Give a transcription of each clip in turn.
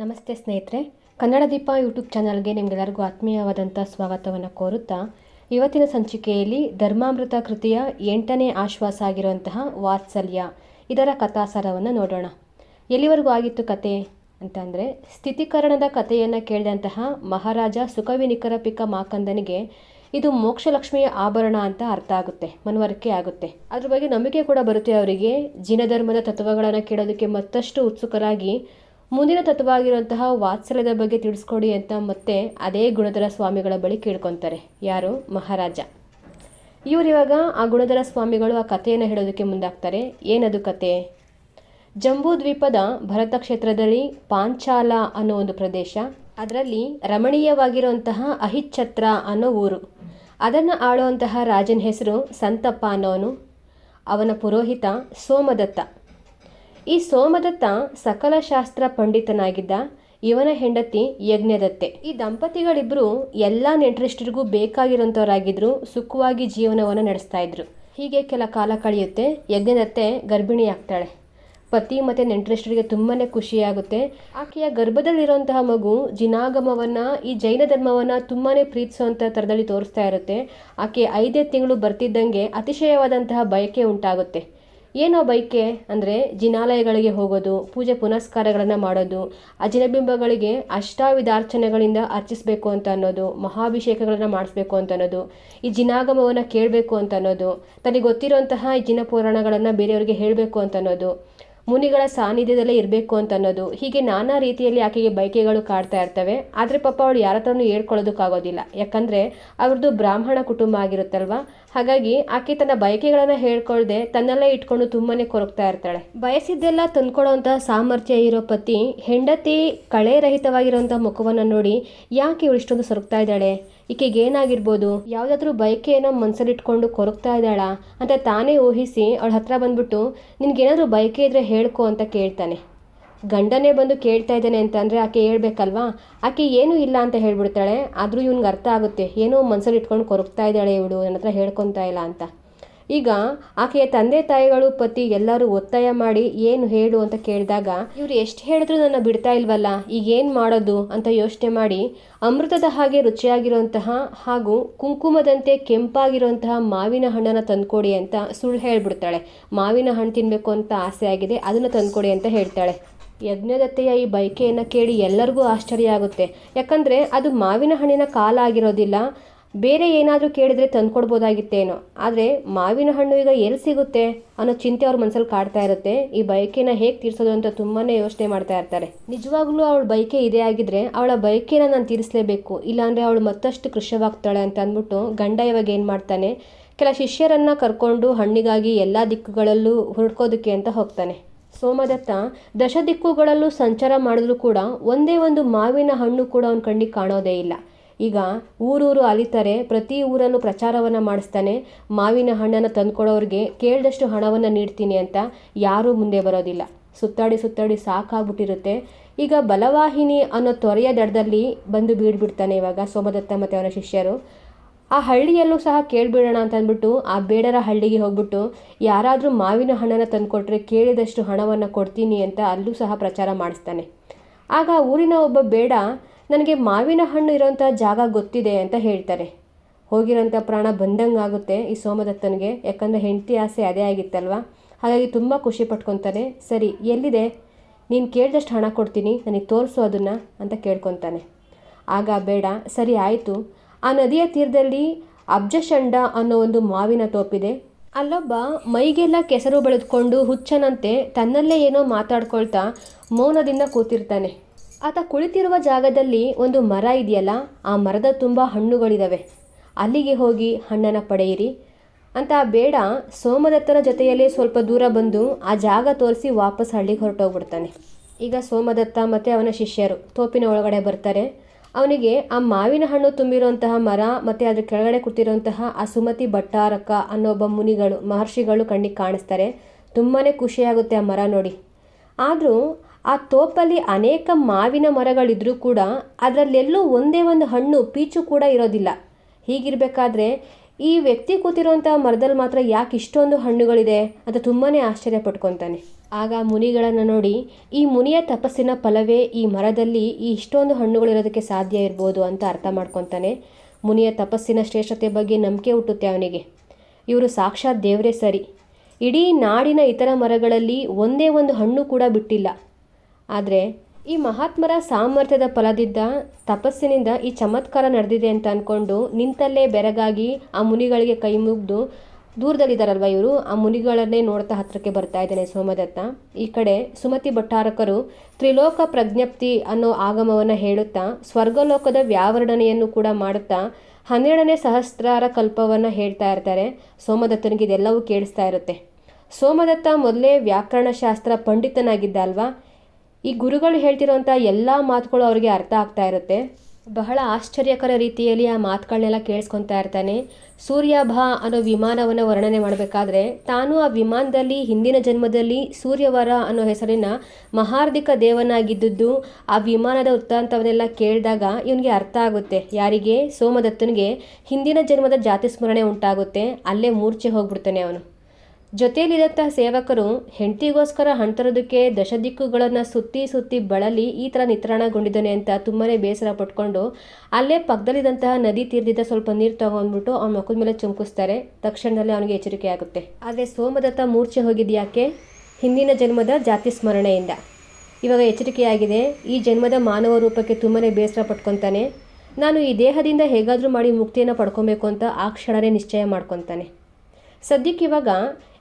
ನಮಸ್ತೆ ಸ್ನೇಹಿತರೆ, ಕನ್ನಡ ದೀಪ ಯೂಟ್ಯೂಬ್ ಚಾನಲ್ಗೆ ನಿಮಗೆಲ್ಲರಿಗೂ ಆತ್ಮೀಯವಾದಂಥ ಸ್ವಾಗತವನ್ನು ಕೋರುತ್ತಾ, ಇವತ್ತಿನ ಸಂಚಿಕೆಯಲ್ಲಿ ಧರ್ಮಾಮೃತ ಕೃತಿಯ ಎಂಟನೇ ಆಶ್ವಾಸ ಆಗಿರುವಂತಹ ವಾತ್ಸಲ್ಯ, ಇದರ ಕಥಾಸಾರವನ್ನು ನೋಡೋಣ. ಎಲ್ಲಿವರೆಗೂ ಆಗಿತ್ತು ಕತೆ ಅಂತಂದರೆ, ಸ್ಥಿತೀಕರಣದ ಕಥೆಯನ್ನು ಕೇಳಿದಂತಹ ಮಹಾರಾಜ ಸುಖವಿನಿಕರ ಪಿಕ ಮಾಕಂದನಿಗೆ ಇದು ಮೋಕ್ಷಲಕ್ಷ್ಮಿಯ ಆಭರಣ ಅಂತ ಅರ್ಥ ಆಗುತ್ತೆ, ಮನವರಿಕೆ ಆಗುತ್ತೆ. ಅದ್ರ ಬಗ್ಗೆ ನಂಬಿಕೆ ಕೂಡ ಬರುತ್ತೆ ಅವರಿಗೆ. ಜಿನಧರ್ಮದ ತತ್ವಗಳನ್ನು ಕೇಳೋದಕ್ಕೆ ಮತ್ತಷ್ಟು ಉತ್ಸುಕರಾಗಿ ಮುಂದಿನ ತತ್ವವಾಗಿರುವಂತಹ ವಾತ್ಸಲ್ಯದ ಬಗ್ಗೆ ತಿಳಿಸ್ಕೊಡಿ ಅಂತ ಮತ್ತೆ ಅದೇ ಗುಣಧರ ಸ್ವಾಮಿಗಳ ಬಳಿ ಕೇಳ್ಕೊತಾರೆ. ಯಾರು? ಮಹಾರಾಜ. ಇವರಿವಾಗ ಆ ಗುಣಧರ ಸ್ವಾಮಿಗಳು ಆ ಕಥೆಯನ್ನು ಹೇಳೋದಕ್ಕೆ ಮುಂದಾಗ್ತಾರೆ. ಏನದು ಕತೆ ಜಂಬೂ ದ್ವೀಪದ ಭರತ ಕ್ಷೇತ್ರದಲ್ಲಿ ಪಾಂಚಾಲ ಅನ್ನೋ ಒಂದು ಪ್ರದೇಶ. ಅದರಲ್ಲಿ ರಮಣೀಯವಾಗಿರುವಂತಹ ಅಹಿಚ್ಛತ್ರ ಅನ್ನೋ ಊರು. ಅದನ್ನು ಆಳುವಂತಹ ರಾಜನ ಹೆಸರು ಸಂತಪ್ಪ ಅನ್ನೋನು. ಅವನ ಪುರೋಹಿತ ಸೋಮದತ್ತ. ಈ ಸೋಮದತ್ತ ಸಕಲ ಶಾಸ್ತ್ರ ಪಂಡಿತನಾಗಿದ್ದ ಇವನ ಹೆಂಡತಿ ಯಜ್ಞದತ್ತೆ. ಈ ದಂಪತಿಗಳಿಬ್ಬರು ಎಲ್ಲ ನೆಂಟರಿಷ್ಟರಿಗೂ ಬೇಕಾಗಿರೋಂಥವರಾಗಿದ್ದರು ಸುಖವಾಗಿ ಜೀವನವನ್ನು ನಡೆಸ್ತಾ ಇದ್ರು. ಹೀಗೆ ಕೆಲ ಕಾಲ ಕಳೆಯುತ್ತೆ, ಯಜ್ಞದತ್ತೆ ಗರ್ಭಿಣಿ ಆಗ್ತಾಳೆ ಪತಿ ಮತ್ತು ನೆಂಟರಿಷ್ಟರಿಗೆ ತುಂಬಾ ಖುಷಿಯಾಗುತ್ತೆ. ಆಕೆಯ ಗರ್ಭದಲ್ಲಿರುವಂತಹ ಮಗು ಜಿನಾಗಮವನ್ನು, ಈ ಜೈನ ಧರ್ಮವನ್ನು ತುಂಬಾ ಪ್ರೀತಿಸುವಂಥ ಥರದಲ್ಲಿ ತೋರಿಸ್ತಾ ಇರುತ್ತೆ. ಆಕೆ ಐದೇ ತಿಂಗಳು ಬರ್ತಿದ್ದಂಗೆ ಅತಿಶಯವಾದಂತಹ ಬಯಕೆ ಉಂಟಾಗುತ್ತೆ. ಏನೋ ಬೈಕೆ ಅಂದರೆ ಜಿನಾಲಯಗಳಿಗೆ ಹೋಗೋದು, ಪೂಜೆ ಪುನಸ್ಕಾರಗಳನ್ನು ಮಾಡೋದು, ಅಜಿನಬಿಂಬಗಳಿಗೆ ಅಷ್ಟಾವಿಧಾರ್ಚನೆಗಳಿಂದ ಅರ್ಚಿಸಬೇಕು ಅಂತ ಅನ್ನೋದು, ಮಹಾಭಿಷೇಕಗಳನ್ನು ಮಾಡಿಸ್ಬೇಕು ಅಂತ ಅನ್ನೋದು, ಈ ಜಿನಾಗಮವನ್ನು ಕೇಳಬೇಕು ಅಂತ ಅನ್ನೋದು, ತನಗೆ ಗೊತ್ತಿರುವಂತಹ ಈ ಜಿನ ಪುರಾಣಗಳನ್ನು ಬೇರೆಯವರಿಗೆ ಹೇಳಬೇಕು ಅಂತ ಅನ್ನೋದು. ಮುನಿಗಳ ಸಾನ್ನಿಧ್ಯದಲ್ಲೇ ಇರಬೇಕು ಅಂತ ಅನ್ನೋದು ಹೀಗೆ ನಾನಾ ರೀತಿಯಲ್ಲಿ ಆಕೆಗೆ ಬಯಕೆಗಳು ಕಾಡ್ತಾ ಇರ್ತವೆ. ಆದರೆ ಪಾಪ ಅವಳು ಯಾರ ಹತ್ರನೂ ಹೇಳ್ಕೊಳ್ಳೋದಕ್ಕಾಗೋದಿಲ್ಲ. ಯಾಕಂದರೆ ಅವ್ರದ್ದು ಬ್ರಾಹ್ಮಣ ಕುಟುಂಬ ಆಗಿರುತ್ತಲ್ವ? ಹಾಗಾಗಿ ಆಕೆ ತನ್ನ ಬಯಕೆಗಳನ್ನು ಹೇಳ್ಕೊಳ್ದೆ ತನ್ನಲ್ಲೇ ಇಟ್ಕೊಂಡು ತುಂಬಾ ಕೊರಗ್ತಾ ಇರ್ತಾಳೆ. ಬಯಸಿದ್ದೆಲ್ಲ ತಂದ್ಕೊಡೋಂಥ ಸಾಮರ್ಥ್ಯ ಇರೋ ಪತಿ ಹೆಂಡತಿ ಕಳೆ ರಹಿತವಾಗಿರುವಂಥ ಮುಖವನ್ನು ನೋಡಿ ಯಾಕೆ ಇವಳು ಇಷ್ಟೊಂದು ಸೊರಗ್ತಾ ಇದ್ದಾಳೆ? ಈಕೆಗೆ ಏನಾಗಿರ್ಬೋದು ಯಾವುದಾದ್ರೂ ಬಯಕೆಯನ್ನು ಮನಸ್ಸಲ್ಲಿಟ್ಕೊಂಡು ಕೊರಗ್ತಾ ಇದ್ದಾಳ ಅಂತ ತಾನೇ ಊಹಿಸಿ ಅವಳ ಹತ್ರ ಬಂದ್ಬಿಟ್ಟು, ನಿನ್ಗೇನಾದ್ರೂ ಬಯಕೆ ಇದ್ರೆ ಹೇಳ್ಕೊ ಅಂತ ಕೇಳ್ತಾನೆ. ಗಂಡನೇ ಬಂದು ಕೇಳ್ತಾ ಇದ್ದಾನೆ ಅಂತಂದರೆ ಆಕೆ ಹೇಳ್ಬೇಕಲ್ವಾ? ಆಕೆ ಏನೂ ಇಲ್ಲ ಅಂತ ಹೇಳ್ಬಿಡ್ತಾಳೆ, ಆದರೂ ಇವ್ನಿಗೆ ಅರ್ಥ ಆಗುತ್ತೆ. ಏನೋ ಮನ್ಸಲ್ಲಿ ಇಟ್ಕೊಂಡು ಕೊರಗ್ತಾ ಇದ್ದಾಳೆ ಇವಳು ನನ್ನ ಹತ್ರ ಹೇಳ್ಕೊತಾ ಇಲ್ಲ ಅಂತ. ಈಗ ಆಕೆಯ ತಂದೆ ತಾಯಿಗಳು ಪತಿ ಎಲ್ಲರೂ ಒತ್ತಾಯ ಮಾಡಿ ಏನು ಹೇಳು ಅಂತ ಕೇಳಿದಾಗ, ಇವ್ರು ಎಷ್ಟು ಹೇಳಿದ್ರು ನನ್ನ ಬಿಡ್ತಾ ಇಲ್ವಲ್ಲ ಈಗ ಏನು ಮಾಡೋದು? ಅಂತ ಯೋಚನೆ ಮಾಡಿ ಅಮೃತದ ಹಾಗೆ ರುಚಿಯಾಗಿರುವಂತಹ ಹಾಗೂ ಕುಂಕುಮದಂತೆ ಕೆಂಪಾಗಿರುವಂತಹ ಮಾವಿನ ಹಣ್ಣನ್ನು ತಂದುಕೊಡಿ ಅಂತ ಸುಳ್ಳು ಹೇಳಿಬಿಡ್ತಾಳೆ. ಮಾವಿನ ಹಣ್ಣು ತಿನ್ನಬೇಕು ಅಂತ ಆಸೆ ಆಗಿದೆ, ಅದನ್ನು ತಂದುಕೊಡಿ ಅಂತ ಹೇಳ್ತಾಳೆ. ಯಜ್ಞದತ್ತೆಯ ಈ ಬಯಕೆಯನ್ನು ಕೇಳಿ ಎಲ್ಲರಿಗೂ ಆಶ್ಚರ್ಯ ಆಗುತ್ತೆ. ಯಾಕಂದರೆ ಅದು ಮಾವಿನ ಹಣ್ಣಿನ ಕಾಲ ಆಗಿರೋದಿಲ್ಲ ಬೇರೆ ಏನಾದರೂ ಕೇಳಿದರೆ ತಂದ್ಕೊಡ್ಬೋದಾಗಿತ್ತೇನೋ. ಆದರೆ ಮಾವಿನ ಹಣ್ಣು ಈಗ ಎಲ್ಲಿ ಸಿಗುತ್ತೆ ಅನ್ನೋ ಚಿಂತೆ ಅವ್ರ ಮನಸ್ಸಲ್ಲಿ ಕಾಡ್ತಾ ಇರುತ್ತೆ. ಈ ಬಯಕೆನ ಹೇಗೆ ತೀರಿಸೋದು ಅಂತ ತುಂಬಾ ಯೋಚನೆ ಮಾಡ್ತಾ ಇರ್ತಾರೆ. ನಿಜವಾಗ್ಲೂ ಅವಳ ಬಯಕೆ ಇದೇ ಆಗಿದ್ರೆ ಅವಳ ಬಯಕೆನ ನಾನು ತೀರಿಸಲೇಬೇಕು. ಇಲ್ಲಾಂದರೆ ಅವಳು ಮತ್ತಷ್ಟು ಕೃಷವಾಗ್ತಾಳೆ ಅಂತ ಅಂದ್ಬಿಟ್ಟು ಗಂಡ ಇವಾಗ ಏನು ಮಾಡ್ತಾನೆ? ಕೆಲ ಶಿಷ್ಯರನ್ನು ಕರ್ಕೊಂಡು ಹಣ್ಣಿಗಾಗಿ ಎಲ್ಲ ದಿಕ್ಕುಗಳಲ್ಲೂ ಹುಡ್ಕೋದಕ್ಕೆ ಅಂತ ಹೋಗ್ತಾನೆ. ಸೋಮದತ್ತ ದಶ ದಿಕ್ಕುಗಳಲ್ಲೂ ಸಂಚಾರ ಮಾಡಿದ್ರು ಕೂಡ ಒಂದೇ ಒಂದು ಮಾವಿನ ಹಣ್ಣು ಕೂಡ ಅವನ ಕಣ್ಣಿಗೆ ಕಾಣೋದೇ ಇಲ್ಲ. ಈಗ ಊರೂರು ಅಲಿತಾರೆ ಪ್ರತಿ ಊರನ್ನು ಪ್ರಚಾರವನ್ನು ಮಾಡಿಸ್ತಾನೆ, ಮಾವಿನ ಹಣ್ಣನ್ನು ತಂದುಕೊಡೋರಿಗೆ ಕೇಳಿದಷ್ಟು ಹಣವನ್ನು ನೀಡ್ತೀನಿ ಅಂತ ಯಾರೂ ಮುಂದೆ ಬರೋದಿಲ್ಲ. ಸುತ್ತಾಡಿ ಸುತ್ತಾಡಿ ಸಾಕಾಗ್ಬಿಟ್ಟಿರುತ್ತೆ. ಈಗ ಬಲವಾಹಿನಿ ಅನ್ನೋ ತೊರೆಯ ದಡದಲ್ಲಿ ಬಂದು ಬೀಡ್ಬಿಡ್ತಾನೆ ಇವಾಗ ಸೋಮದತ್ತ ಮತ್ತು ಅವನ ಶಿಷ್ಯರು. ಆ ಹಳ್ಳಿಯಲ್ಲೂ ಸಹ ಕೇಳಿಬಿಡೋಣ ಅಂತ ಅಂದ್ಬಿಟ್ಟು ಆ ಬೇಡರ ಹಳ್ಳಿಗೆ ಹೋಗ್ಬಿಟ್ಟು ಯಾರಾದರೂ ಮಾವಿನ ಹಣ್ಣನ್ನು ತಂದುಕೊಟ್ರೆ ಕೇಳಿದಷ್ಟು ಹಣವನ್ನು ಕೊಡ್ತೀನಿ ಅಂತ ಅಲ್ಲೂ ಸಹ ಪ್ರಚಾರ ಮಾಡಿಸ್ತಾನೆ. ಆಗ ಊರಿನ ಒಬ್ಬ ಬೇಡ ನನಗೆ ಮಾವಿನ ಹಣ್ಣು ಇರೋಂಥ ಜಾಗ ಗೊತ್ತಿದೆ ಅಂತ ಹೇಳ್ತಾರೆ. ಹೋಗಿರೋಂಥ ಪ್ರಾಣ ಬಂದಂಗೆ ಆಗುತ್ತೆ ಈ ಸೋಮದತ್ತನಿಗೆ. ಯಾಕಂದರೆ ಹೆಂಡತಿ ಆಸೆ ಅದೇ ಆಗಿತ್ತಲ್ವ? ಹಾಗಾಗಿ ತುಂಬ ಖುಷಿ ಪಟ್ಕೊತಾನೆ. ಸರಿ, ಎಲ್ಲಿದೆ? ನೀನು ಕೇಳಿದಷ್ಟು ಹಣ ಕೊಡ್ತೀನಿ, ನನಗೆ ತೋರಿಸು ಅದನ್ನು ಅಂತ ಕೇಳ್ಕೊತಾನೆ. ಆಗ, ಬೇಡ, ಸರಿ ಆಯಿತು. ಆ ನದಿಯ ತೀರದಲ್ಲಿ ಅಬ್ಜಷಂಡ ಅನ್ನೋ ಒಂದು ಮಾವಿನ ತೋಪಿದೆ. ಅಲ್ಲೊಬ್ಬ ಮೈಗೆಲ್ಲ ಕೆಸರು ಬೆಳೆದುಕೊಂಡು ಹುಚ್ಚನಂತೆ ತನ್ನಲ್ಲೇ ಏನೋ ಮಾತಾಡ್ಕೊಳ್ತಾ ಮೌನದಿಂದ ಕೂತಿರ್ತಾನೆ. ಆತ ಕುಳಿತಿರುವ ಜಾಗದಲ್ಲಿ ಒಂದು ಮರ ಇದೆಯಲ್ಲ, ಆ ಮರದ ತುಂಬ ಹಣ್ಣುಗಳಿದ್ದಾವೆ ಅಲ್ಲಿಗೆ ಹೋಗಿ ಹಣ್ಣನ್ನು ಪಡೆಯಿರಿ. ಅಂತ ಬೇಡ, ಸೋಮದತ್ತನ ಜೊತೆಯಲ್ಲಿ ಸ್ವಲ್ಪ ದೂರ ಬಂದು ಆ ಜಾಗ ತೋರಿಸಿ ವಾಪಸ್ ಹಳ್ಳಿಗೆ ಹೊರಟೋಗ್ಬಿಡ್ತಾನೆ. ಈಗ ಸೋಮದತ್ತ ಮತ್ತು ಅವನ ಶಿಷ್ಯರು ತೋಪಿನ ಒಳಗಡೆ ಬರ್ತಾರೆ. ಅವನಿಗೆ ಆ ಮಾವಿನ ಹಣ್ಣು ತುಂಬಿರುವಂತಹ ಮರ ಮತ್ತು ಅದ್ರ ಕೆಳಗಡೆ ಕೂತಿರುವಂತಹ ಆ ಸುಮತಿ ಭಟ್ಟಾರಕ್ಕ ಅನ್ನೋ ಒಬ್ಬ ಮುನಿಗಳು, ಮಹರ್ಷಿಗಳು ಕಣ್ಣಿಗೆ ಕಾಣಿಸ್ತಾರೆ. ತುಂಬಾ ಖುಷಿಯಾಗುತ್ತೆ ಆ ಮರ ನೋಡಿ. ಆದರೂ ಆ ತೋಪಲ್ಲಿ ಅನೇಕ ಮಾವಿನ ಮರಗಳಿದ್ರೂ ಕೂಡ ಅದರಲ್ಲೆಲ್ಲೂ ಒಂದೇ ಒಂದು ಹಣ್ಣು, ಪೀಚು ಕೂಡ ಇರೋದಿಲ್ಲ. ಹೀಗಿರಬೇಕಾದ್ರೆ ಈ ವ್ಯಕ್ತಿ ಕೂತಿರುವಂಥ ಮರದಲ್ಲಿ ಮಾತ್ರ ಯಾಕೆ ಇಷ್ಟೊಂದು ಹಣ್ಣುಗಳಿದೆ ಅಂತ ತುಂಬಾ ಆಶ್ಚರ್ಯ ಪಟ್ಕೊತಾನೆ ಆಗ ಮುನಿಗಳನ್ನು ನೋಡಿ, ಈ ಮುನಿಯ ತಪಸ್ಸಿನ ಫಲವೇ ಈ ಮರದಲ್ಲಿ ಈ ಇಷ್ಟೊಂದು ಹಣ್ಣುಗಳಿರೋದಕ್ಕೆ ಸಾಧ್ಯ ಇರ್ಬೋದು ಅಂತ ಅರ್ಥ ಮಾಡ್ಕೊತಾನೆ. ಮುನಿಯ ತಪಸ್ಸಿನ ಶ್ರೇಷ್ಠತೆ ಬಗ್ಗೆ ನಂಬಿಕೆ ಹುಟ್ಟುತ್ತೆ ಅವನಿಗೆ. ಇವರು ಸಾಕ್ಷಾತ್ ದೇವರೇ ಸರಿ. ಇಡೀ ನಾಡಿನ ಇತರ ಮರಗಳಲ್ಲಿ ಒಂದೇ ಒಂದು ಹಣ್ಣು ಕೂಡ ಬಿಟ್ಟಿಲ್ಲ. ಆದರೆ ಈ ಮಹಾತ್ಮರ ಸಾಮರ್ಥ್ಯದ ಫಲದಿದ್ದ ತಪಸ್ಸಿನಿಂದ ಈ ಚಮತ್ಕಾರ ನಡೆದಿದೆ ಅಂತ ಅಂದ್ಕೊಂಡು ನಿಂತಲ್ಲೇ ಬೆರಗಾಗಿ ಆ ಮುನಿಗಳಿಗೆ ಕೈ ಮುಗಿದು ದೂರದಲ್ಲಿದ್ದಾರಲ್ವ ಇವರು? ಆ ಮುನಿಗಳನ್ನೇ ನೋಡ್ತಾ ಹತ್ತಿರಕ್ಕೆ ಬರ್ತಾ ಇದ್ದಾನೆ ಸೋಮದತ್ತ. ಈ ಕಡೆ ಸುಮತಿ ಭಟ್ಟಾರಕರು ತ್ರಿಲೋಕ ಪ್ರಜ್ಞಪ್ತಿ ಅನ್ನೋ ಆಗಮವನ್ನು ಹೇಳುತ್ತಾ, ಸ್ವರ್ಗಲೋಕದ ವ್ಯಾವರಣೆಯನ್ನು ಕೂಡ ಮಾಡುತ್ತಾ, ಹನ್ನೆರಡನೇ ಸಹಸ್ರಾರ ಕಲ್ಪವನ್ನು ಹೇಳ್ತಾ ಇರ್ತಾರೆ. ಸೋಮದತ್ತನಿಗೆ ಇದೆಲ್ಲವೂ ಕೇಳಿಸ್ತಾ ಇರುತ್ತೆ. ಸೋಮದತ್ತ ಮೊದಲೇ ವ್ಯಾಕರಣಶಾಸ್ತ್ರ ಪಂಡಿತನಾಗಿದ್ದ ಅಲ್ವಾ ಈ ಗುರುಗಳು ಹೇಳ್ತಿರೋಂಥ ಎಲ್ಲ ಮಾತುಗಳು ಅವರಿಗೆ ಅರ್ಥ ಆಗ್ತಾ ಇರುತ್ತೆ. ಬಹಳ ಆಶ್ಚರ್ಯಕರ ರೀತಿಯಲ್ಲಿ ಆ ಮಾತುಗಳನ್ನೆಲ್ಲ ಕೇಳಿಸ್ಕೊತಾ ಇರ್ತಾನೆ. ಸೂರ್ಯಭ ಅನ್ನೋ ವಿಮಾನವನ್ನು ವರ್ಣನೆ ಮಾಡಬೇಕಾದ್ರೆ ತಾನು ಆ ವಿಮಾನದಲ್ಲಿ ಹಿಂದಿನ ಜನ್ಮದಲ್ಲಿ ಸೂರ್ಯವರ ಅನ್ನೋ ಹೆಸರಿನ ಮಹಾರ್ಧಿಕ ದೇವನಾಗಿದ್ದದ್ದು ಆ ವಿಮಾನದ ವೃತ್ತಾಂತವನ್ನೆಲ್ಲ ಕೇಳಿದಾಗ ಇವನಿಗೆ ಅರ್ಥ ಆಗುತ್ತೆ. ಯಾರಿಗೆ? ಸೋಮದತ್ತನಿಗೆ ಹಿಂದಿನ ಜನ್ಮದ ಜಾತಿ ಸ್ಮರಣೆ ಉಂಟಾಗುತ್ತೆ. ಅಲ್ಲೇ ಮೂರ್ಛೆ ಹೋಗ್ಬಿಡ್ತಾನೆ ಅವನು. ಜೊತೆಯಲ್ಲಿದ್ದಂತಹ ಸೇವಕರು ಹೆಂಡತಿಗೋಸ್ಕರ ಹಣ್ತರೋದಕ್ಕೆ ದಶದಿಕ್ಕುಗಳನ್ನು ಸುತ್ತಿ ಸುತ್ತಿ ಬಳಲಿ ಈ ಥರ ನಿತ್ರಾಣಗೊಂಡಿದ್ದಾನೆ ಅಂತ ತುಂಬಾ ಬೇಸರ ಪಟ್ಕೊಂಡು ಅಲ್ಲೇ ಪಕ್ಕದಲ್ಲಿದ್ದಂತಹ ನದಿ ತೀರ್ದಿದ್ದ ಸ್ವಲ್ಪ ನೀರು ತಗೊಂಡ್ಬಿಟ್ಟು ಅವನ ಮಕ್ಕಳ ಮೇಲೆ ಚುಮಕಿಸ್ತಾರೆ ತಕ್ಷಣದಲ್ಲಿ ಅವನಿಗೆ ಎಚ್ಚರಿಕೆ ಆಗುತ್ತೆ ಆದರೆ ಸೋಮದತ್ತ ಮೂರ್ಛೆ ಹೋಗಿದ್ಯಾಕೆ? ಹಿಂದಿನ ಜನ್ಮದ ಜಾತಿ ಸ್ಮರಣೆಯಿಂದ. ಇವಾಗ ಎಚ್ಚರಿಕೆಯಾಗಿದೆ. ಈ ಜನ್ಮದ ಮಾನವ ರೂಪಕ್ಕೆ ತುಂಬಾ ಬೇಸರ ಪಟ್ಕೊತಾನೆ. ನಾನು ಈ ದೇಹದಿಂದ ಹೇಗಾದರೂ ಮಾಡಿ ಮುಕ್ತಿಯನ್ನು ಪಡ್ಕೊಬೇಕು ಅಂತ ಆ ಕ್ಷಣನೇ ನಿಶ್ಚಯ ಮಾಡ್ಕೊತಾನೆ. ಸದ್ಯಕ್ಕಿವಾಗ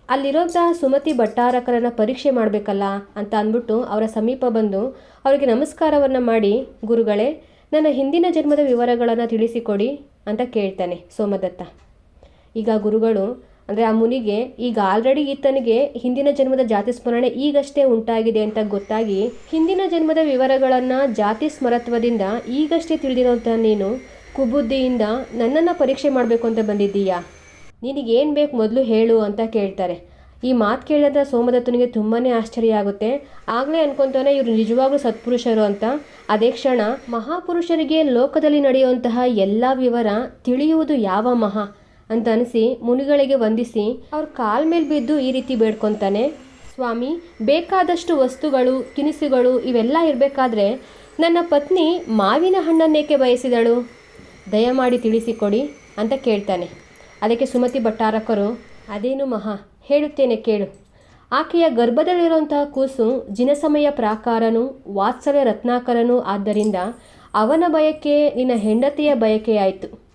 ಅಲ್ಲಿರೋಂತಹ ಸುಮತಿ ಭಟ್ಟಾರಕರನ್ನು ಪರೀಕ್ಷೆ ಮಾಡಬೇಕಲ್ಲ ಅಂತ ಅಂದ್ಬಿಟ್ಟು ಅವರ ಸಮೀಪ ಬಂದು ಅವರಿಗೆ ನಮಸ್ಕಾರವನ್ನು ಮಾಡಿ, ಗುರುಗಳೇ, ನನ್ನ ಹಿಂದಿನ ಜನ್ಮದ ವಿವರಗಳನ್ನು ತಿಳಿಸಿಕೊಡಿ ಅಂತ ಕೇಳ್ತಾನೆ ಸೋಮದತ್ತ. ಈಗ ಗುರುಗಳು, ಅಂದರೆ ಆ ಮುನಿಗೆ ಈಗ ಆಲ್ರೆಡಿ ಈತನಿಗೆ ಹಿಂದಿನ ಜನ್ಮದ ಜಾತಿ ಸ್ಮರಣೆ ಈಗಷ್ಟೇ ಉಂಟಾಗಿದೆ ಅಂತ ಗೊತ್ತಾಗಿ ಹಿಂದಿನ ಜನ್ಮದ ವಿವರಗಳನ್ನು ಜಾತಿ ಸ್ಮರತ್ವದಿಂದ ಈಗಷ್ಟೇ ತಿಳಿದಿರೋಂಥ ನೀನು ಕುಬುದ್ದಿಯಿಂದ ನನ್ನನ್ನು ಪರೀಕ್ಷೆ ಮಾಡಬೇಕು ಅಂತ ಬಂದಿದ್ದೀಯಾ? ನಿನಗೇನು ಬೇಕು ಮೊದಲು ಹೇಳು ಅಂತ ಕೇಳ್ತಾರೆ. ಈ ಮಾತು ಕೇಳಿದ್ರೆ ಸೋಮದತ್ತನಿಗೆ ತುಂಬಾ ಆಶ್ಚರ್ಯ ಆಗುತ್ತೆ. ಆಗಲೇ ಅನ್ಕೊತಾನೆ ಇವರು ನಿಜವಾಗ್ಲೂ ಸತ್ಪುರುಷರು ಅಂತ. ಅದೇ ಕ್ಷಣ ಮಹಾಪುರುಷರಿಗೆ ಲೋಕದಲ್ಲಿ ನಡೆಯುವಂತಹ ಎಲ್ಲ ವಿವರ ತಿಳಿಯುವುದು ಯಾವ ಮಹಾ ಅಂತ ಅನಿಸಿ ಮುನಿಗಳಿಗೆ ವಂದಿಸಿ ಅವ್ರ ಕಾಲ್ ಮೇಲೆ ಬಿದ್ದು ಈ ರೀತಿ ಬೇಡ್ಕೊತಾನೆ. ಸ್ವಾಮಿ, ಬೇಕಾದಷ್ಟು ವಸ್ತುಗಳು, ತಿನಿಸುಗಳು ಇವೆಲ್ಲ ಇರಬೇಕಾದ್ರೆ ನನ್ನ ಪತ್ನಿ ಮಾವಿನ ಹಣ್ಣನ್ನೇಕೆ ಬಯಸಿದಳು? ದಯಮಾಡಿ ತಿಳಿಸಿಕೊಡಿ ಅಂತ ಕೇಳ್ತಾನೆ. ಅದಕ್ಕೆ ಸುಮತಿ ಭಟ್ಟಾರಕರು, ಅದೇನು ಮಹಾ, ಹೇಳುತ್ತೇನೆ ಕೇಳು. ಆಕೆಯ ಗರ್ಭದಲ್ಲಿರುವಂತಹ ಕೂಸು ಜಿನಸಮಯ ಪ್ರಾಕಾರನು, ವಾತ್ಸಲ್ಯ ರತ್ನಾಕರನು ಆದ್ದರಿಂದ ಅವನ ಬಯಕೆ ನಿನ್ನ ಹೆಂಡತಿಯ ಬಯಕೆಯಾಯಿತು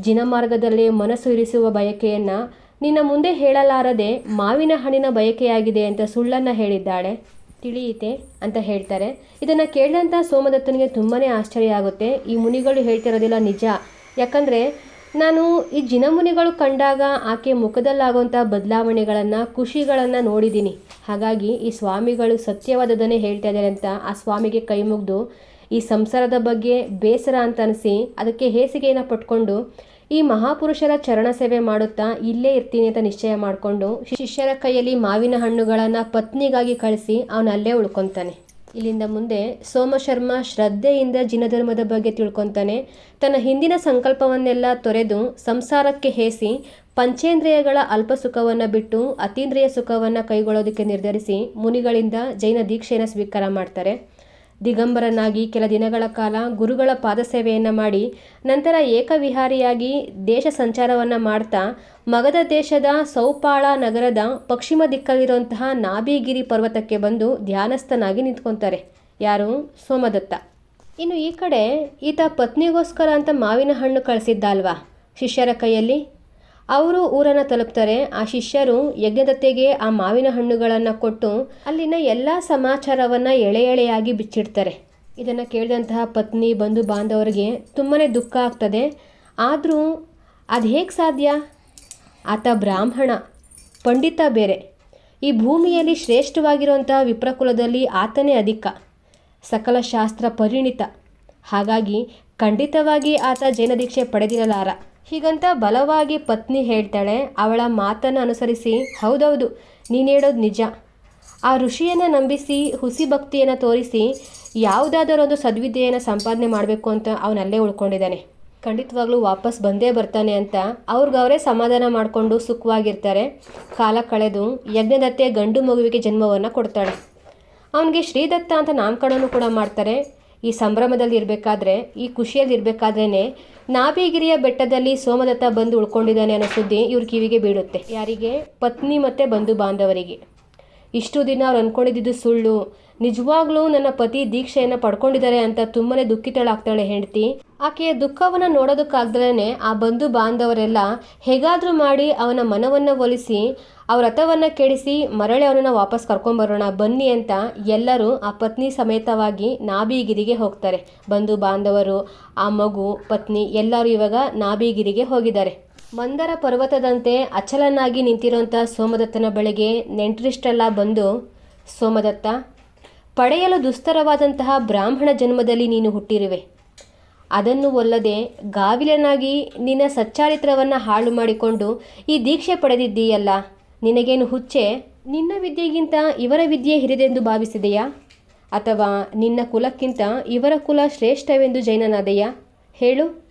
ಜಿನಮಾರ್ಗದಲ್ಲಿ ಮನಸ್ಸು ಇರಿಸುವ ಬಯಕೆಯನ್ನು ನಿನ್ನ ಮುಂದೆ ಹೇಳಲಾರದೆ ಮಾವಿನ ಹಣ್ಣಿನ ಬಯಕೆಯಾಗಿದೆ ಅಂತ ಸುಳ್ಳನ್ನು ಹೇಳಿದ್ದಾಳೆ. ತಿಳಿಯಿತೆ? ಅಂತ ಹೇಳ್ತಾರೆ. ಇದನ್ನು ಕೇಳಿದಂಥ ಸೋಮದತ್ತನಿಗೆ ತುಂಬಾ ಆಶ್ಚರ್ಯ ಆಗುತ್ತೆ. ಈ ಮುನಿಗಳು ಹೇಳ್ತಿರೋದಿಲ್ಲ ನಿಜ. ಯಾಕಂದರೆ ನಾನು ಈ ಜಿನಮುನಿಗಳು ಕಂಡಾಗ ಆಕೆ ಮುಖದಲ್ಲಾಗುವಂಥ ಬದಲಾವಣೆಗಳನ್ನು, ಖುಷಿಗಳನ್ನು ನೋಡಿದ್ದೀನಿ ಹಾಗಾಗಿ ಈ ಸ್ವಾಮಿಗಳು ಸತ್ಯವಾದದನ್ನೇ ಹೇಳ್ತಾ ಇದ್ದಾರೆ ಅಂತ ಆ ಸ್ವಾಮಿಗೆ ಕೈ ಮುಗಿದು, ಈ ಸಂಸಾರದ ಬಗ್ಗೆ ಬೇಸರ ಅಂತ ಅನಿಸಿ ಅದಕ್ಕೆ ಹೇಸಿಗೆಯನ್ನು ಪಟ್ಕೊಂಡು, ಈ ಮಹಾಪುರುಷರ ಚರಣ ಸೇವೆ ಮಾಡುತ್ತಾ ಇಲ್ಲೇ ಇರ್ತೀನಿ ಅಂತ ನಿಶ್ಚಯ ಮಾಡಿಕೊಂಡು, ಶಿಷ್ಯರ ಕೈಯಲ್ಲಿ ಮಾವಿನ ಹಣ್ಣುಗಳನ್ನು ಪತ್ನಿಗಾಗಿ ಕಳಿಸಿ ಅವನಲ್ಲೇ ಉಳ್ಕೊತಾನೆ. ಇಲ್ಲಿಂದ ಮುಂದೆ ಸೋಮಶರ್ಮ ಶ್ರದ್ಧೆಯಿಂದ ಜಿನಧರ್ಮದ ಬಗ್ಗೆ ತಿಳ್ಕೊತಾನೆ. ತನ್ನ ಹಿಂದಿನ ಸಂಕಲ್ಪವನ್ನೆಲ್ಲ ತೊರೆದು ಸಂಸಾರಕ್ಕೆ ಹೇಸಿ ಪಂಚೇಂದ್ರಿಯಗಳ ಅಲ್ಪ ಸುಖವನ್ನು ಬಿಟ್ಟು ಅತೀಂದ್ರಿಯ ಸುಖವನ್ನು ಕೈಗೊಳ್ಳೋದಕ್ಕೆ ನಿರ್ಧರಿಸಿ ಮುನಿಗಳಿಂದ ಜೈನ ದೀಕ್ಷೆಯನ್ನು ಸ್ವೀಕಾರ ಮಾಡ್ತಾರೆ. ದಿಗಂಬರನಾಗಿ ಕೆಲ ದಿನಗಳ ಕಾಲ ಗುರುಗಳ ಪಾದಸೇವೆಯನ್ನು ಮಾಡಿ ನಂತರ ಏಕವಿಹಾರಿಯಾಗಿ ದೇಶ ಸಂಚಾರವನ್ನು ಮಾಡ್ತಾ ಮಗಧ ದೇಶದ ಸೌಪಾಳ ನಗರದ ಪಶ್ಚಿಮ ದಿಕ್ಕಲ್ಲಿರುವಂತಹ ನಾಭಿಗಿರಿ ಪರ್ವತಕ್ಕೆ ಬಂದು ಧ್ಯಾನಸ್ಥನಾಗಿ ನಿಂತ್ಕೊತಾರೆ. ಯಾರು? ಸೋಮದತ್ತ. ಇನ್ನು ಈ ಕಡೆ ಈತ ಪತ್ನಿಗೋಸ್ಕರ ಅಂತ ಮಾವಿನ ಹಣ್ಣು ಕಳಿಸಿದ್ದ ಅಲ್ವಾ ಶಿಷ್ಯರ ಕೈಯಲ್ಲಿ? ಅವರು ಊರನ್ನು ತಲುಪ್ತಾರೆ. ಆ ಶಿಷ್ಯರು ಯಜ್ಞದತ್ತೆಗೆ ಆ ಮಾವಿನ ಹಣ್ಣುಗಳನ್ನು ಕೊಟ್ಟು ಅಲ್ಲಿನ ಎಲ್ಲ ಸಮಾಚಾರವನ್ನು ಎಳೆ ಎಳೆಯಾಗಿ ಬಿಚ್ಚಿಡ್ತಾರೆ. ಇದನ್ನು ಕೇಳಿದಂತಹ ಪತ್ನಿ, ಬಂಧು, ಬಾಂಧವರಿಗೆ ತುಂಬಾ ದುಃಖ ಆಗ್ತದೆ. ಆದರೂ ಅದು ಹೇಗೆ ಸಾಧ್ಯ? ಆತ ಬ್ರಾಹ್ಮಣ, ಪಂಡಿತ ಬೇರೆ. ಈ ಭೂಮಿಯಲ್ಲಿ ಶ್ರೇಷ್ಠವಾಗಿರುವಂತಹ ವಿಪ್ರಕುಲದಲ್ಲಿ ಆತನೇ ಅಧಿಕ, ಸಕಲ ಶಾಸ್ತ್ರ ಪರಿಣಿತ. ಹಾಗಾಗಿ ಖಂಡಿತವಾಗಿ ಆತ ಜೈನ ದೀಕ್ಷೆ ಪಡೆದಿರಲಾರ. ಹೀಗಂತ ಬಲವಾಗಿ ಪತ್ನಿ ಹೇಳ್ತಾಳೆ, ಅವಳ ಮಾತನ್ನು ಅನುಸರಿಸಿ, ಹೌದೌದು, ನೀನು ಹೇಳೋದು ನಿಜ. ಆ ಋಷಿಯನ್ನು ನಂಬಿಸಿ, ಹುಸಿ ಭಕ್ತಿಯನ್ನು ತೋರಿಸಿ, ಯಾವುದಾದರೊಂದು ಸದ್ವಿದ್ಯೆಯನ್ನು ಸಂಪಾದನೆ ಮಾಡಬೇಕು ಅಂತ ಅವನಲ್ಲೇ ಉಳ್ಕೊಂಡಿದ್ದಾನೆ. ಖಂಡಿತವಾಗ್ಲೂ ವಾಪಸ್ ಬಂದೇ ಬರ್ತಾನೆ ಅಂತ ಅವ್ರಿಗವರೇ ಸಮಾಧಾನ ಮಾಡಿಕೊಂಡು ಸುಖವಾಗಿರ್ತಾರೆ. ಕಾಲ ಕಳೆದು ಯಜ್ಞದತ್ತೆ ಗಂಡು ಮಗುವಿಗೆ ಜನ್ಮವನ್ನು ಕೊಡ್ತಾಳೆ. ಅವನಿಗೆ ಶ್ರೀದತ್ತ ಅಂತ ನಾಮಕರಣನೂ ಕೂಡ ಮಾಡ್ತಾರೆ. ಈ ಸಂಭ್ರಮದಲ್ಲಿ ಇರಬೇಕಾದ್ರೆ, ಈ ಖುಷಿಯಲ್ಲಿ ಇರಬೇಕಾದ್ರೇ ನಾಭಿಗಿರಿಯ ಬೆಟ್ಟದಲ್ಲಿ ಸೋಮದತ್ತ ಬಂದು ಉಳ್ಕೊಂಡಿದ್ದಾನೆ ಅನ್ನೋ ಸುದ್ದಿ ಇವ್ರ ಕಿವಿಗೆ ಬೀಳುತ್ತೆ. ಯಾರಿಗೆ? ಪತ್ನಿ ಮತ್ತು ಬಂಧು ಬಾಂಧವರಿಗೆ. ಇಷ್ಟು ದಿನ ಅವ್ರು ಅಂದ್ಕೊಂಡಿದ್ದು ಸುಳ್ಳು ನಿಜವಾಗ್ಲೂ ನನ್ನ ಪತಿ ದೀಕ್ಷೆಯನ್ನು ಪಡ್ಕೊಂಡಿದ್ದಾರೆ ಅಂತ ತುಂಬನೇ ದುಃಖಿತಳಾಗ್ತಾಳೆ ಹೆಂಡತಿ. ಆಕೆಯ ದುಃಖವನ್ನು ನೋಡೋದಕ್ಕಾಗ್ದಲೇ ಆ ಬಂಧು ಬಾಂಧವರೆಲ್ಲ ಹೇಗಾದರೂ ಮಾಡಿ ಅವನ ಮನವನ್ನು ಒಲಿಸಿ, ಅವ್ರ ರಥವನ್ನು ಕೆಡಿಸಿ ಮರಳಿ ಅವನನ್ನು ವಾಪಸ್ ಕರ್ಕೊಂಬರೋಣ, ಬನ್ನಿ ಅಂತ ಎಲ್ಲರೂ ಆ ಪತ್ನಿ ಸಮೇತವಾಗಿ ನಾಭಿಗಿರಿಗೆ ಹೋಗ್ತಾರೆ. ಬಂಧು ಬಾಂಧವರು, ಆ ಮಗು, ಪತ್ನಿ ಎಲ್ಲರೂ ಇವಾಗ ನಾಭಿಗಿರಿಗೆ ಹೋಗಿದ್ದಾರೆ. ಮಂದರ ಪರ್ವತದಂತೆ ಅಚಲನಾಗಿ ನಿಂತಿರುವಂಥ ಸೋಮದತ್ತನ ಬಳಿಗೆ ನೆಂಟರಿಷ್ಟೆಲ್ಲ ಬಂದು, ಸೋಮದತ್ತ ಪಡೆಯಲು ದುಸ್ತರವಾದಂತಹ ಬ್ರಾಹ್ಮಣ ಜನ್ಮದಲ್ಲಿ ನೀನು ಹುಟ್ಟಿರುವೆ. ಅದನ್ನು ಒಲ್ಲದೆ ಗಾವಿಲನಾಗಿ ನಿನ್ನ ಸಚ್ಚಾರಿತ್ರವನ್ನು ಹಾಳು ಮಾಡಿಕೊಂಡು ಈ ದೀಕ್ಷೆ ಪಡೆದಿದ್ದೀಯಲ್ಲ. ನಿನಗೇನು ಹುಚ್ಚೆ? ನಿನ್ನ ವಿದ್ಯೆಗಿಂತ ಇವರ ವಿದ್ಯೆ ಹಿರಿದೆಂದು ಭಾವಿಸಿದೆಯಾ? ಅಥವಾ ನಿನ್ನ ಕುಲಕ್ಕಿಂತ ಇವರ ಕುಲ ಶ್ರೇಷ್ಠವೆಂದು ಜೈನನಾದೆಯಾ? ಹೇಳು.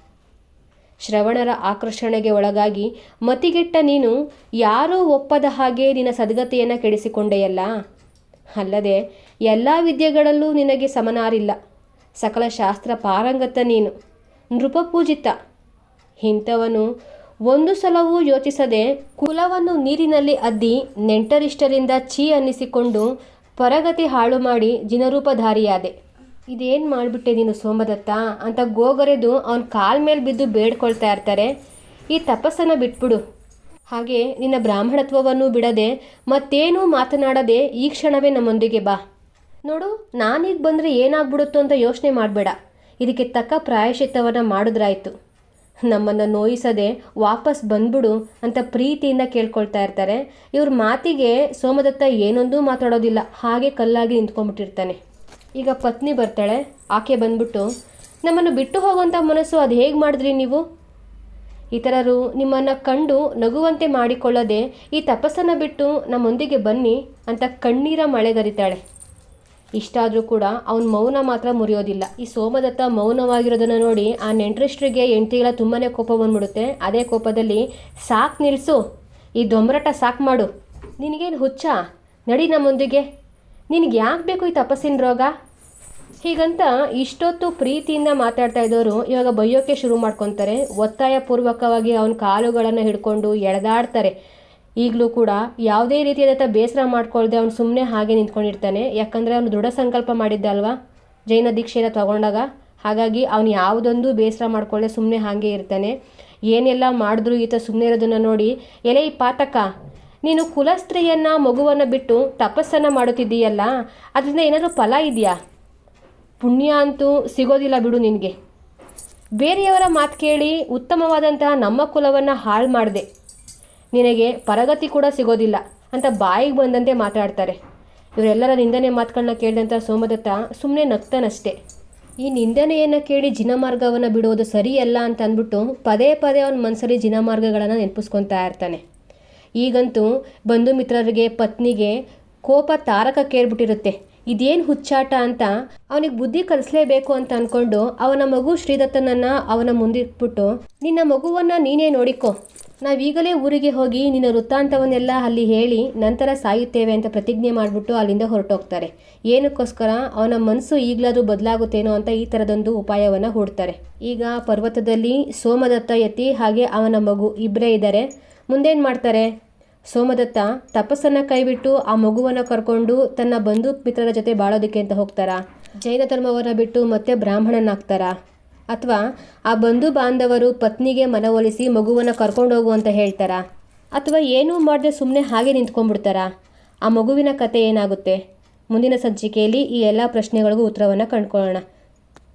ಶ್ರವಣರ ಆಕರ್ಷಣೆಗೆ ಒಳಗಾಗಿ ಮತಿಗೆಟ್ಟ ನೀನು ಯಾರೂ ಒಪ್ಪದ ಹಾಗೆ ನಿನ್ನ ಸದ್ಗತಿಯನ್ನು ಕೆಡಿಸಿಕೊಂಡೆಯಲ್ಲ. ಅಲ್ಲದೆ ಎಲ್ಲ ವಿದ್ಯೆಗಳಲ್ಲೂ ನಿನಗೆ ಸಮನಾರಿಲ್ಲ. ಸಕಲ ಶಾಸ್ತ್ರ ಪಾರಂಗತ ನೀನು. ನೃಪಪೂಜಿತ. ಇಂಥವನು ಒಂದು ಸಲವೂ ಯೋಚಿಸದೆ ಕುಲವನ್ನು ನೀರಿನಲ್ಲಿ ಅದ್ದಿ ನೆಂಟರಿಷ್ಟರಿಂದ ಛೀ ಅನ್ನಿಸಿಕೊಂಡು ಪರಗತಿ ಹಾಳು ಮಾಡಿ ಜಿನರೂಪಧಾರಿಯಾದೆ. ಇದೇನು ಮಾಡಿಬಿಟ್ಟೆ ನೀನು ಸೋಮದತ್ತ? ಅಂತ ಗೋಗರೆದು ಅವನ ಕಾಲ್ ಮೇಲೆ ಬಿದ್ದು ಬೇಡ್ಕೊಳ್ತಾ ಇರ್ತಾರೆ. ಈ ತಪಸ್ಸನ್ನು ಬಿಟ್ಬಿಡು. ಹಾಗೆ ನಿನ್ನ ಬ್ರಾಹ್ಮಣತ್ವವನ್ನು ಬಿಡದೆ ಮತ್ತೇನೂ ಮಾತನಾಡದೆ ಈ ಕ್ಷಣವೇ ನಮ್ಮೊಂದಿಗೆ ಬಾ. ನೋಡು, ನಾನೀಗ ಬಂದರೆ ಏನಾಗ್ಬಿಡುತ್ತೋ ಅಂತ ಯೋಚನೆ ಮಾಡಬೇಡ. ಇದಕ್ಕೆ ತಕ್ಕ ಪ್ರಾಯಶ್ಚಿತ್ತವನ್ನು ಮಾಡಿದ್ರಾಯ್ತು. ನಮ್ಮನ್ನು ನೋಯಿಸದೆ ವಾಪಸ್ ಬಂದ್ಬಿಡು ಅಂತ ಪ್ರೀತಿಯಿಂದ ಕೇಳ್ಕೊಳ್ತಾ ಇರ್ತಾರೆ. ಇವ್ರ ಮಾತಿಗೆ ಸೋಮದತ್ತ ಏನೊಂದೂ ಮಾತಾಡೋದಿಲ್ಲ. ಹಾಗೆ ಕಲ್ಲಾಗಿ ನಿಂತ್ಕೊಂಡ್ಬಿಟ್ಟಿರ್ತಾನೆ. ಈಗ ಪತ್ನಿ ಬರ್ತಾಳೆ. ಆಕೆ ಬಂದ್ಬಿಟ್ಟು, ನಮ್ಮನ್ನು ಬಿಟ್ಟು ಹೋಗುವಂಥ ಮನಸ್ಸು ಅದು ಹೇಗೆ ಮಾಡಿದ್ರಿ ನೀವು? ಇತರರು ನಿಮ್ಮನ್ನು ಕಂಡು ನಗುವಂತೆ ಮಾಡಿಕೊಳ್ಳದೆ ಈ ತಪಸ್ಸನ್ನು ಬಿಟ್ಟು ನಮ್ಮೊಂದಿಗೆ ಬನ್ನಿ ಅಂತ ಕಣ್ಣೀರ ಮಳೆಗರಿತಾಳೆ. ಇಷ್ಟಾದರೂ ಕೂಡ ಅವನ ಮೌನ ಮಾತ್ರ ಮುರಿಯೋದಿಲ್ಲ. ಈ ಸೋಮದತ್ತ ಮೌನವಾಗಿರೋದನ್ನು ನೋಡಿ ಆ ನೆಂಟ್ರಿಸ್ಟ್ರಿಗೆ ಹೆಂಡ್ತಿಗೆಲ್ಲ ತುಂಬಾ ಕೋಪ ಬಂದ್ಬಿಡುತ್ತೆ. ಅದೇ ಕೋಪದಲ್ಲಿ, ಸಾಕು ನಿಲ್ಲಿಸು ಈ ದೊಂಬರಾಟ ಸಾಕು ಮಾಡು. ನಿನಗೇನು ಹುಚ್ಚ? ನಡಿ ನಮ್ಮೊಂದಿಗೆ ನಿನಗೆ ಯಾಕೆ ಬೇಕು ಈ ತಪಸ್ಸಿನ ರೋಗ? ಹೀಗಂತ ಇಷ್ಟೊತ್ತು ಪ್ರೀತಿಯಿಂದ ಮಾತಾಡ್ತಾ ಇದ್ದವರು ಇವಾಗ ಬೈಯೋಕ್ಕೆ ಶುರು ಮಾಡ್ಕೊತಾರೆ. ಒತ್ತಾಯ ಪೂರ್ವಕವಾಗಿ ಅವನ ಕಾಲುಗಳನ್ನು ಹಿಡ್ಕೊಂಡು ಎಳೆದಾಡ್ತಾರೆ. ಈಗಲೂ ಕೂಡ ಯಾವುದೇ ರೀತಿಯಾದಂಥ ಬೇಸರ ಮಾಡ್ಕೊಳ್ದೆ ಅವನು ಸುಮ್ಮನೆ ಹಾಗೆ ನಿಂತ್ಕೊಂಡಿರ್ತಾನೆ. ಯಾಕಂದರೆ ಅವನು ದೃಢ ಸಂಕಲ್ಪ ಮಾಡಿದ್ದೆ ಅಲ್ವಾ? ಜೈನ ದೀಕ್ಷೆನ ತಗೊಂಡಾಗ. ಹಾಗಾಗಿ ಅವನು ಯಾವುದೊಂದು ಬೇಸರ ಮಾಡ್ಕೊಳ್ಳದೆ ಸುಮ್ಮನೆ ಹಾಗೆ ಇರ್ತಾನೆ. ಏನೆಲ್ಲ ಮಾಡಿದ್ರು ಈತ ಸುಮ್ಮನೆ ಇರೋದನ್ನು ನೋಡಿ, ಎಲೆ ಈ ಪಾತಕ, ನೀನು ಕುಲಸ್ತ್ರೀಯನ್ನು ಮಗುವನ್ನು ಬಿಟ್ಟು ತಪಸ್ಸನ್ನು ಮಾಡುತ್ತಿದ್ದೀಯಲ್ಲ, ಅದರಿಂದ ಏನಾದರೂ ಫಲ ಇದೆಯಾ? ಪುಣ್ಯ ಅಂತೂ ಸಿಗೋದಿಲ್ಲ ಬಿಡು ನಿನಗೆ. ಬೇರೆಯವರ ಮಾತು ಕೇಳಿ ಉತ್ತಮವಾದಂತಹ ನಮ್ಮ ಕುಲವನ್ನು ಹಾಳು ಮಾಡಿದೆ. ನಿನಗೆ ಪರಗತಿ ಕೂಡ ಸಿಗೋದಿಲ್ಲ ಅಂತ ಬಾಯಿಗೆ ಬಂದಂತೆ ಮಾತಾಡ್ತಾರೆ. ಇವರೆಲ್ಲರ ನಿಂದನೆ ಮಾತುಗಳನ್ನ ಕೇಳಿದಂಥ ಸೋಮದತ್ತ ಸುಮ್ಮನೆ ನಗ್ತಾನಷ್ಟೇ. ಈ ನಿಂದನೆಯನ್ನು ಕೇಳಿ ಜಿನಮಾರ್ಗವನ್ನು ಬಿಡೋದು ಸರಿಯಲ್ಲ ಅಂತ ಅಂದ್ಬಿಟ್ಟು ಪದೇ ಪದೇ ಅವನ ಮನಸ್ಸಲ್ಲಿ ಜಿನಮಾರ್ಗಗಳನ್ನು ನೆನಪಿಸ್ಕೊತಾ ಇರ್ತಾನೆ. ಈಗಂತೂ ಬಂಧು ಮಿತ್ರರಿಗೆ, ಪತ್ನಿಗೆ ಕೋಪ ತಾರಕ ತಾರಕಕ್ಕೇರ್ಬಿಟ್ಟಿರುತ್ತೆ ಇದೇನು ಹುಚ್ಚಾಟ ಅಂತ ಅವನಿಗೆ ಬುದ್ಧಿ ಕಲಿಸಲೇಬೇಕು ಅಂತ ಅಂದ್ಕೊಂಡು ಅವನ ಮಗು ಶ್ರೀದತ್ತನನ್ನು ಅವನ ಮುಂದಿಟ್ಬಿಟ್ಟು, ನಿನ್ನ ಮಗುವನ್ನು ನೀನೇ ನೋಡಿಕೊ ನಾವೀಗಲೇ ಊರಿಗೆ ಹೋಗಿ ನಿನ್ನ ವೃತ್ತಾಂತವನ್ನೆಲ್ಲ ಅಲ್ಲಿ ಹೇಳಿ ನಂತರ ಸಾಯುತ್ತೇವೆ ಅಂತ ಪ್ರತಿಜ್ಞೆ ಮಾಡಿಬಿಟ್ಟು ಅಲ್ಲಿಂದ ಹೊರಟೋಗ್ತಾರೆ. ಏನಕ್ಕೋಸ್ಕರ ಅವನ ಮನಸ್ಸು ಈಗಲಾದರೂ ಬದಲಾಗುತ್ತೇನೋ ಅಂತ ಈ ಥರದೊಂದು ಉಪಾಯವನ್ನು ಹೂಡ್ತಾರೆ. ಈಗ ಪರ್ವತದಲ್ಲಿ ಸೋಮದತ್ತ ಯತಿ ಹಾಗೆ ಅವನ ಮಗು ಇಬ್ಬರೇ ಇದ್ದಾರೆ. ಮುಂದೇನು ಮಾಡ್ತಾರೆ? ಸೋಮದತ್ತ ತಪಸ್ಸನ್ನು ಕೈಬಿಟ್ಟು ಆ ಮಗುವನ್ನು ಕರ್ಕೊಂಡು ತನ್ನ ಬಂಧು ಮಿತ್ರರ ಜೊತೆ ಬಾಳೋದಕ್ಕೆ ಅಂತ ಹೋಗ್ತಾರಾ? ಜೈನ ಧರ್ಮವನ್ನು ಬಿಟ್ಟು ಮತ್ತೆ ಬ್ರಾಹ್ಮಣನಾಗ್ತಾರಾ? ಅಥವಾ ಆ ಬಂಧು ಬಾಂಧವರು ಪತ್ನಿಗೆ ಮನವೊಲಿಸಿ ಮಗುವನ್ನು ಕರ್ಕೊಂಡು ಹೋಗು ಅಂತ ಹೇಳ್ತಾರಾ? ಅಥವಾ ಏನೂ ಮಾಡದೆ ಸುಮ್ಮನೆ ಹಾಗೆ ನಿಂತ್ಕೊಂಡ್ಬಿಡ್ತಾರಾ? ಆ ಮಗುವಿನ ಕತೆ ಏನಾಗುತ್ತೆ? ಮುಂದಿನ ಸಂಚಿಕೆಯಲ್ಲಿ ಈ ಎಲ್ಲ ಪ್ರಶ್ನೆಗಳಿಗೂ ಉತ್ತರವನ್ನು ಕಂಡುಕೊಳ್ಳೋಣ.